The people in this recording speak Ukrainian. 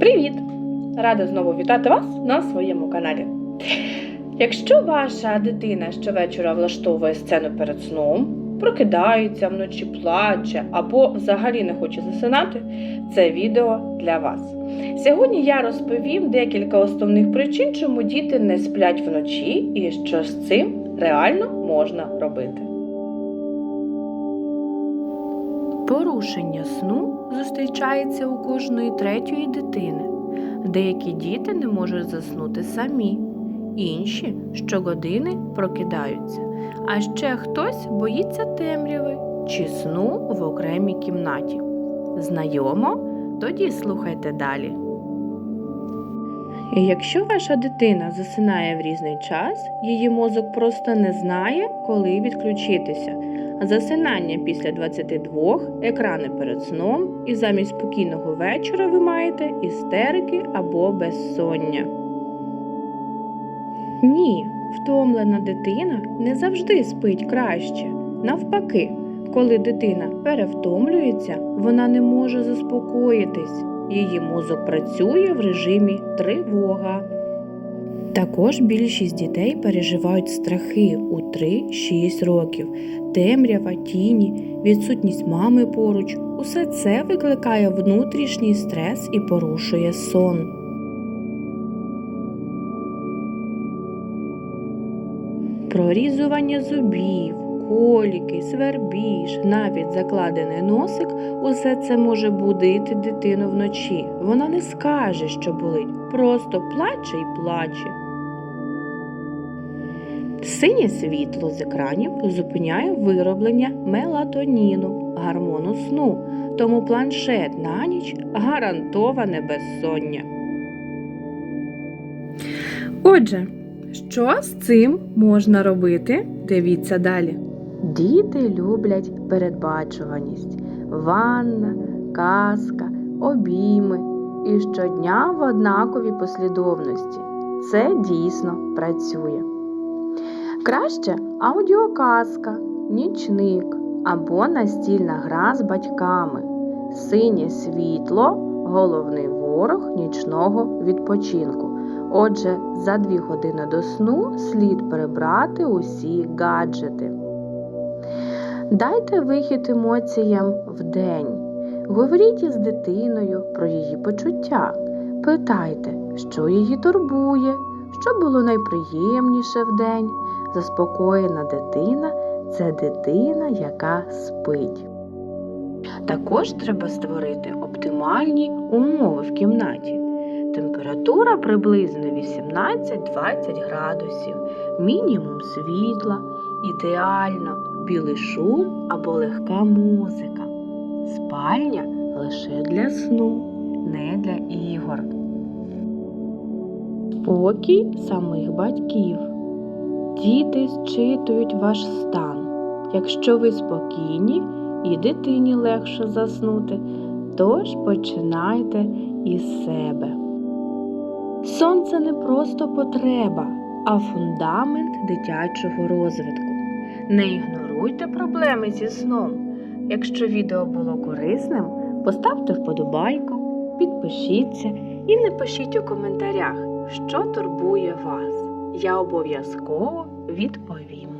Привіт! Рада знову вітати вас на своєму каналі. Якщо ваша дитина щовечора влаштовує сцену перед сном, прокидається вночі, плаче або взагалі не хоче засинати, це відео для вас. Сьогодні я розповім декілька основних причин, чому діти не сплять вночі і що з цим реально можна робити. Порушення сну зустрічається у кожної третьої дитини. Деякі діти не можуть заснути самі, інші щогодини прокидаються, а ще хтось боїться темряви чи сну в окремій кімнаті. Знайомо? Тоді слухайте далі. Якщо ваша дитина засинає в різний час, її мозок просто не знає, коли відключитися. Засинання після 22, екрани перед сном, і замість спокійного вечора ви маєте істерики або безсоння. Ні, втомлена дитина не завжди спить краще. Навпаки, коли дитина перевтомлюється, вона не може заспокоїтись. Її мозок працює в режимі тривога. Також більшість дітей переживають страхи у 3-6 років. Темрява, тіні, відсутність мами поруч усе це викликає внутрішній стрес і порушує сон. Прорізування зубів, коліки, свербіж, навіть закладений носик усе це може будити дитину вночі. Вона не скаже, що болить, просто плаче і плаче. Синє світло з екранів зупиняє вироблення мелатоніну, гормону сну, тому планшет на ніч гарантоване безсоння. Отже, що з цим можна робити? Дивіться далі. Діти люблять передбачуваність, ванна, казка, обійми і щодня в однаковій послідовності. Це дійсно працює. Краще аудіоказка, нічник або настільна гра з батьками. Синє світло головний ворог нічного відпочинку. Отже, за дві години до сну слід прибрати усі гаджети. Дайте вихід емоціям вдень. Говоріть із дитиною про її почуття. Питайте, що її турбує, що було найприємніше вдень. Заспокоєна дитина це дитина, яка спить. Також треба створити оптимальні умови в кімнаті. Температура приблизно 18-20 градусів, мінімум світла, ідеально білий шум або легка музика. Спальня лише для сну, не для ігор. Спокій самих батьків. Діти зчитують ваш стан. Якщо ви спокійні і дитині легше заснути, тож починайте із себе. Сон це не просто потреба, а фундамент дитячого розвитку. Не ігноруйте проблеми зі сном. Якщо відео було корисним, поставте вподобайку, підпишіться і напишіть у коментарях, що турбує вас. Я обов'язково відповім.